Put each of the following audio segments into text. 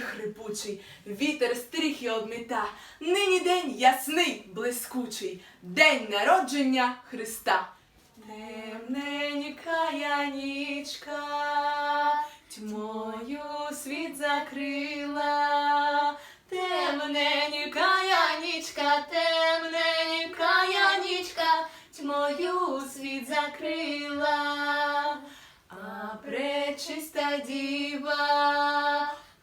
хрипучий, вітер стріхи обміта. Нині день ясний, блискучий, день народження Христа. Темненька я нічка, тьмою світ закрила. Темненька нічка, темненька нічка, тьмою світ закрила. А пречиста діва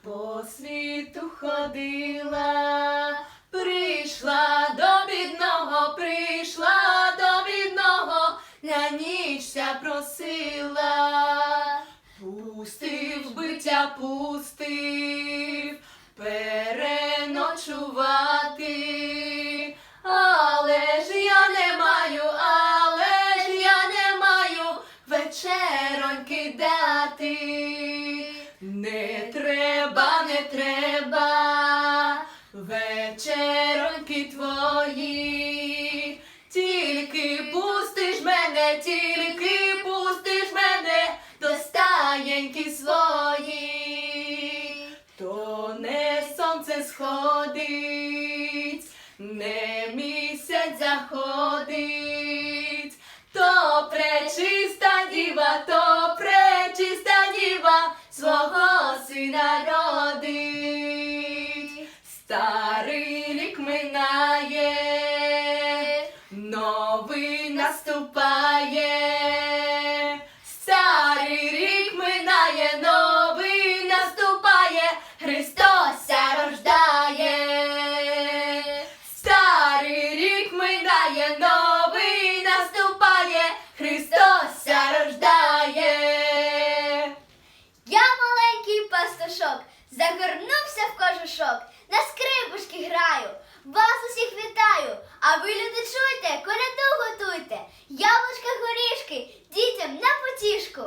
по світу ходила, прийшла до бідного, прийшла до бідного, на нічця просила, пустив биття, пустив переночувати. Але ж я не маю, але ж я не маю вечероньки дати. Вечероньки твої. Тільки пустиш мене, тільки пустиш мене до стаєньки свої. То не сонце сходить, не місяць заходить, то пречиста діва, то пречиста діва свого сина родить. Старий минає, новий наступає. Старий рік минає, новий наступає, Христос рождає. Старий рік минає, новий наступає, Христос рождає. Я маленький пастушок, загорнувся в кожушок, на скрипушки граю, вас усіх вітаю, а ви, люди, чуйте, коляду готуйте, яблучка горішки, дітям на потішку.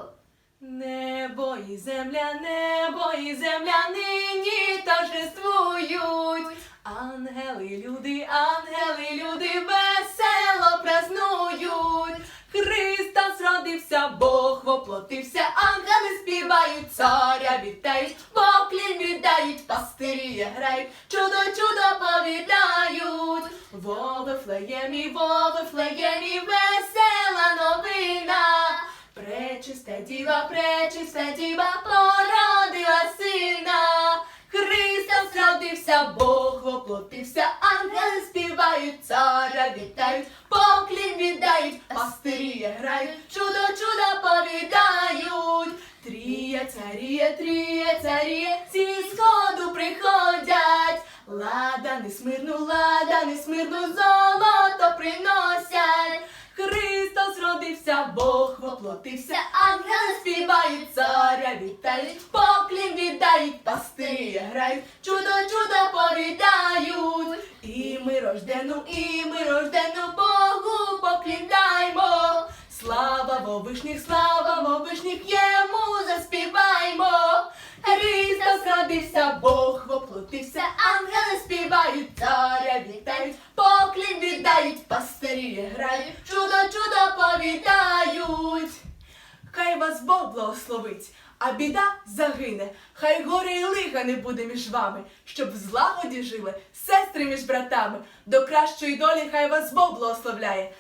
Небо і земля, небо і земля нині торжествують. Ангели, люди, ангели, люди весело празнують. Христос родився, Бог воплотився, ангели співають, царя вітають, пастирі грають, чудо, чудо повідають. Во Вифлеємі, во Вифлеємі, весела новина. Пречиста діва, пречиста діва породила сина. Христос родився, Бог воплотився, ангели співають, царя вітають, поклін віддають, пастирі грають, чудо, чудо повідають. Тріє царіє, тріє царіє, Смирну, ладани смирну, золото приносять. Христос родився, Бог воплотився, ангели співають, царя вітають, поклін віддають, пастирі грають, чудо, чудо повідають. І ми рождену, і ми рождену Богу поклінаємо. Слава вовишніх, слава вовишніх, йому заспіваймо. Христос родився, Бог воплотився, ангели співають, царя вітають, поклін віддають, пастирі грають, чудо, чудо повідають. Хай вас Бог благословить, а біда загине, хай горе і лиха не буде між вами, щоб в злагоді жили сестри між братами. До кращої долі хай вас Бог благословляє.